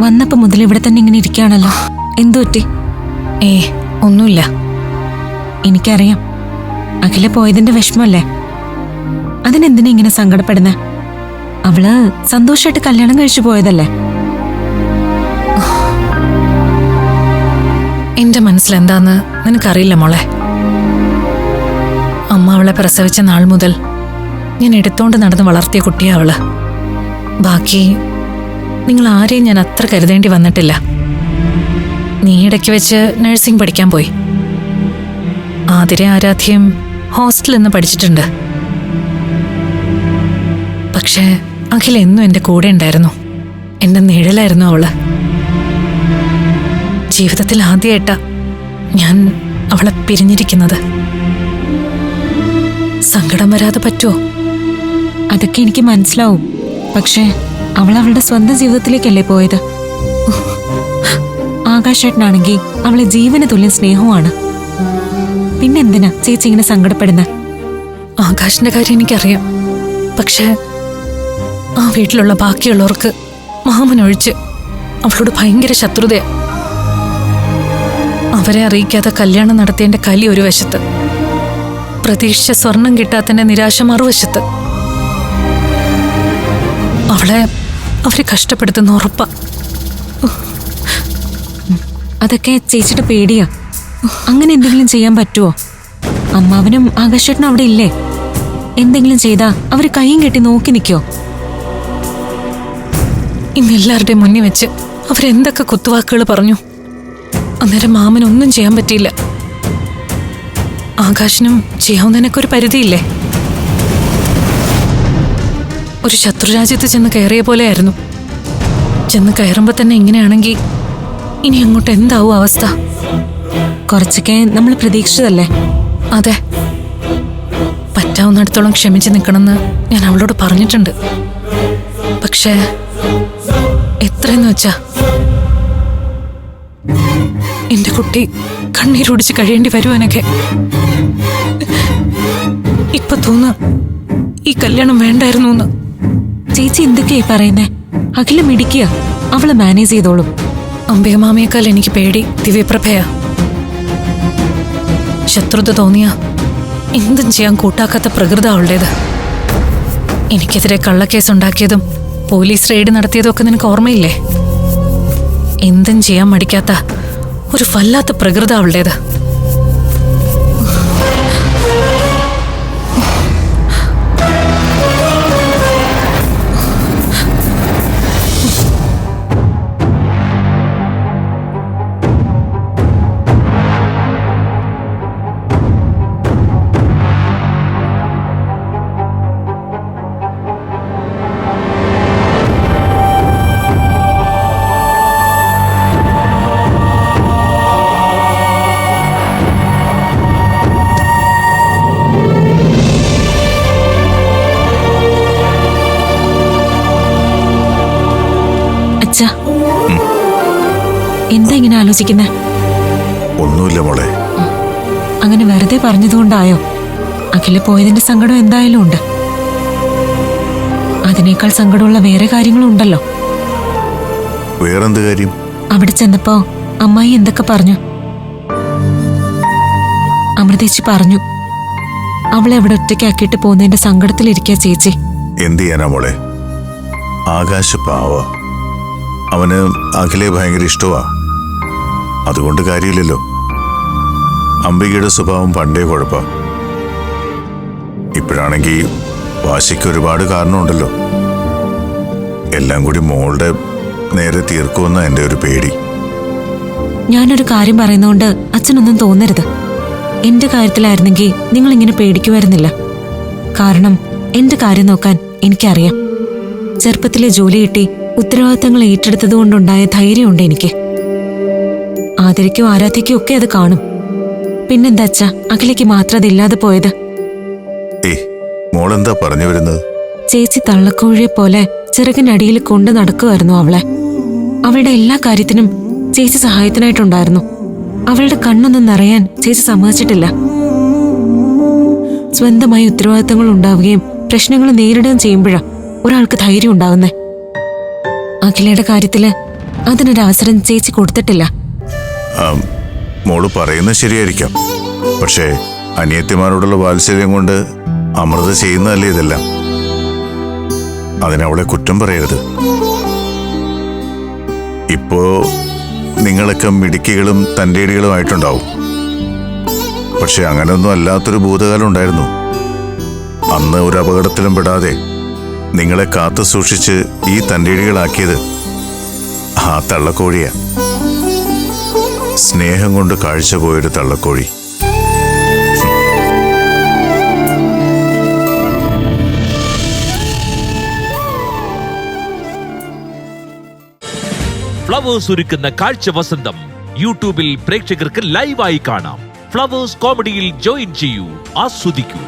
വന്നപ്പോ മുതൽ ഇവിടെ തന്നെ ഇങ്ങനെ ഇരിക്കുകയാണല്ലോ. എന്തു പറ്റി? ഏ ഒന്നുമില്ല. എനിക്കറിയാം. അഖില പോയതിന്റെ വിഷമല്ലേ അതിനെന്തിനാ ഇങ്ങനെ സങ്കടപ്പെടുന്നേ? അവൾ സന്തോഷമായിട്ട് കല്യാണം കഴിച്ചു പോയതല്ലേ? എന്റെ മനസ്സിലെന്താന്ന് നിനക്കറിയില്ല മോളെ. അമ്മ അവളെ പ്രസവിച്ച നാൾ മുതൽ ഞാൻ എടുത്തോണ്ട് നടന്ന് വളർത്തിയ കുട്ടിയാ അവൾ. ബാക്കി നിങ്ങൾ ആരെയും ഞാൻ അത്ര കരുതേണ്ടി വന്നിട്ടില്ല. നീ ഇടയ്ക്ക് വെച്ച് നഴ്സിംഗ് പഠിക്കാൻ പോയി. ആതിരെ ആരാധ്യം ഹോസ്റ്റലിൽ നിന്ന് പഠിച്ചിട്ടുണ്ട്. പക്ഷേ അഖില എന്നും എന്റെ കൂടെ ഉണ്ടായിരുന്നു. എന്റെ നിഴലായിരുന്നു അവൾ. ജീവിതത്തിൽ ആദ്യമായിട്ടാ ഞാൻ അവളെ പിരിഞ്ഞിരിക്കുന്നത്. സങ്കടം വരാതെ പറ്റുമോ അതൊക്കെ എനിക്ക് മനസ്സിലാവും. പക്ഷേ അവൾ അവളുടെ സ്വന്തം ജീവിതത്തിലേക്കല്ലേ പോയത്? ആകാശേട്ടനാണെങ്കിൽ അവളെ ജീവന് തുല്യം സ്നേഹവുമാണ്. പിന്നെന്തിനാ ചേച്ചി ഇങ്ങനെ സങ്കടപ്പെടുന്ന? ആകാശിന്റെ കാര്യം എനിക്കറിയാം. പക്ഷേ ആ വീട്ടിലുള്ള ബാക്കിയുള്ളവർക്ക് മാമനൊഴിച്ച് അവളോട് ഭയങ്കര ശത്രുതയാ. അവരെ അറിയിക്കാതെ കല്യാണം നടത്തിയതിന്റെ കലി ഒരു വശത്ത് പ്രതീക്ഷിച്ച സ്വർണം കിട്ടാത്തതിന്റെ നിരാശ മറുവശത്ത്. അവളെ അവരെ കഷ്ടപ്പെടുത്തുന്ന ഉറപ്പ. അതൊക്കെ ചേച്ചിയുടെ പേടിയാ. അങ്ങനെ എന്തെങ്കിലും ചെയ്യാൻ പറ്റുമോ അമ്മാവനും ആകാശേട്ടനും അവിടെ ഇല്ലേ? എന്തെങ്കിലും ചെയ്താ അവർ കൈയും കെട്ടി നോക്കി നിൽക്കോ ഇന്ന് എല്ലാവരുടെയും മുന്നിൽ വെച്ച് അവരെന്തൊക്കെ കുത്തുവാക്കുകൾ പറഞ്ഞു. അന്നേരം മാമനൊന്നും ചെയ്യാൻ പറ്റിയില്ല. ആകാശിനും ചെയ്യാവുന്നതിനൊക്കെ ഒരു പരിധിയില്ലേ? ഒരു ശത്രുരാജ്യത്ത് ചെന്ന് കയറിയ പോലെയായിരുന്നു. ചെന്ന് കയറുമ്പോൾ തന്നെ ഇങ്ങനെയാണെങ്കിൽ ഇനി അങ്ങോട്ട് എന്താവും അവസ്ഥ? കുറച്ചൊക്കെ നമ്മൾ പ്രതീക്ഷിച്ചതല്ലേ? അതെ. പറ്റാവുന്നിടത്തോളം ക്ഷമിച്ച് നിൽക്കണമെന്ന് ഞാൻ അവളോട് പറഞ്ഞിട്ടുണ്ട്. പക്ഷേ എത്രയെന്ന് വെച്ചാ? എന്റെ കുട്ടി കണ്ണീരൊടിച്ച് കഴിയേണ്ടി വരുവാനൊക്കെ ഇപ്പൊ തോന്നുക ഈ കല്യാണം വേണ്ടായിരുന്നു എന്ന് ചേച്ചി എന്തൊക്കെയായി പറയുന്നേ? അഖില മിടിക്കുക അവളെ മാനേജ് ചെയ്തോളും. അംബികമാമയേക്കാൾ എനിക്ക് പേടി. ദിവ്യപ്രഭയ. ശത്രുത തോന്നിയ എന്തും ചെയ്യാൻ കൂട്ടാക്കാത്ത പ്രകൃത അവളുടേത്. എനിക്കെതിരെ കള്ളക്കേസ് ഉണ്ടാക്കിയതും പോലീസ് റെയ്ഡ് നടത്തിയതും ഒക്കെ നിനക്ക് ഓർമ്മയില്ലേ? എന്തും ചെയ്യാൻ മടിക്കാത്ത ഒരു വല്ലാത്ത പ്രകൃത അവളുടേത്. എന്താ ഇങ്ങനെ ആലോചിക്കുന്നേ? ഒന്നുമില്ല മോളെ. അങ്ങനെ വെറുതെ പറഞ്ഞതുകൊണ്ടായോ? അഖില പോയതിന്റെ സങ്കടം എന്തായാലും ഉണ്ട്. അതിനേക്കാൾ സങ്കടമുള്ള വേറെ കാര്യങ്ങളും ഉണ്ടല്ലോ വേറെന്ത് കാര്യം? അവിടെ ചെന്നപ്പോ അമ്മായി എന്തൊക്കെ പറഞ്ഞു? അമൃതേച്ചി പറഞ്ഞു അവളെ അവിടെ ഒറ്റയ്ക്കാക്കിയിട്ട് പോകുന്നതിന്റെ സങ്കടത്തിലിരിക്കുക ചേച്ചി. എന്ത് ചെയ്യാനാ മോളെ? ആകാശ പാവ അവന് അഖിലെ ഭയങ്കര ഇഷ്ടമാ അതുകൊണ്ട് കാര്യമില്ലല്ലോ. അംബികയുടെ സ്വഭാവം പണ്ടേ കുഴപ്പ. ഇപ്പോഴാണെങ്കിൽ വാശിക്ക് ഒരുപാട് കാരണമുണ്ടല്ലോ. എല്ലാം കൂടി മോളുടെ നേരെ തീർക്കുമെന്ന എന്റെ ഒരു പേടി. ഞാനൊരു കാര്യം പറയുന്നതുകൊണ്ട് അച്ഛനൊന്നും തോന്നരുത്. എന്റെ കാര്യത്തിലായിരുന്നെങ്കിൽ നിങ്ങൾ ഇങ്ങനെ പേടിക്കുമായിരുന്നില്ല. കാരണം എന്റെ കാര്യം നോക്കാൻ എനിക്കറിയാം. ചെറുപ്പത്തിലെ ജോലി കിട്ടി ഉത്തരവാദിത്തങ്ങൾ ഏറ്റെടുത്തത് കൊണ്ടുണ്ടായ ധൈര്യമുണ്ട് എനിക്ക്. ആദരിക്കും ആരാധ്യയ്ക്കും ഒക്കെ അത് കാണും. പിന്നെന്താ അച്ഛാ? അഖിലേക്ക് മാത്രം അതില്ലാതെ പോയത്. ഏ മോളെന്താ പറഞ്ഞു വരുന്നത്? ചേച്ചി തള്ളക്കോഴിയെ പോലെ ചിറകിനടിയിൽ കൊണ്ടു നടക്കുമായിരുന്നു അവളെ. അവളുടെ എല്ലാ കാര്യത്തിനും ചേച്ചി സഹായത്തിനായിട്ടുണ്ടായിരുന്നു. അവളുടെ കണ്ണൊന്നും നിറയാൻ ചേച്ചി സമ്മതിച്ചിട്ടില്ല. സ്വന്തമായി ഉത്തരവാദിത്തങ്ങൾ ഉണ്ടാവുകയും പ്രശ്നങ്ങൾ നേരിടുകയും ചെയ്യുമ്പോഴാ ഒരാൾക്ക് ധൈര്യം ഉണ്ടാവുന്നേ അഖിലയുടെ കാര്യത്തിൽ അതിനൊരവസരം ചേച്ചി കൊടുത്തിട്ടില്ല. മോൾ പറയുന്നത് ശരിയായിരിക്കാം. പക്ഷേ അനിയത്തിമാരോടുള്ള വാത്സല്യം കൊണ്ട് അമൃത ചെയ്യുന്നതല്ലേ ഇതെല്ലാം? അതിനവളെ കുറ്റം പറയരുത്. ഇപ്പോ നിങ്ങളൊക്കെ മിടുക്കികളും തന്റെടികളുമായിട്ടുണ്ടാവും പക്ഷെ അങ്ങനെയൊന്നും അല്ലാത്തൊരു ഭൂതകാലം ഉണ്ടായിരുന്നു. അന്ന് ഒരു അപകടത്തിലും പെടാതെ നിങ്ങളെ കാത്തു സൂക്ഷിച്ച് ഈ തന്റെടികളാക്കിയത് ആ തള്ളക്കോഴിയാ. സ്നേഹം കൊണ്ട് കാഴ്ച പോയൊരു തള്ളക്കോഴി. ഫ്ലവേഴ്സ് ഒരുക്കുന്ന കാഴ്ച വസന്തം യൂട്യൂബിൽ പ്രേക്ഷകർക്ക് ലൈവായി കാണാം. ഫ്ലവേഴ്സ് കോമഡിയിൽ ജോയിൻ ചെയ്യൂ ആസ്വദിക്കൂ.